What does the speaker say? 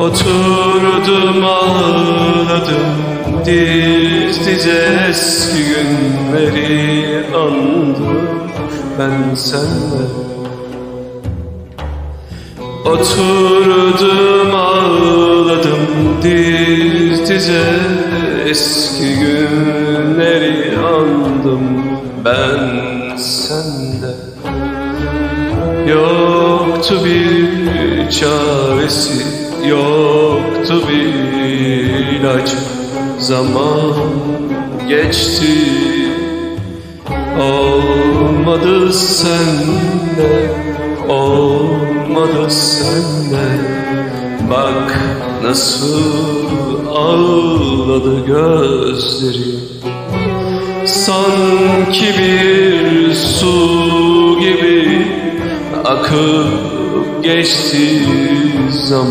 Oturdum ağladım. Diz dize eski günleri andım ben sende Oturdum ağladım. Diz dize eski günleri andım ben sende Yoktu bir çaresi, yoktu bir ilacı Zaman geçti, olmadı sende, olmadı sende. Bak nasıl ağladı gözlerim Sanki bir su gibi akıp geçti zaman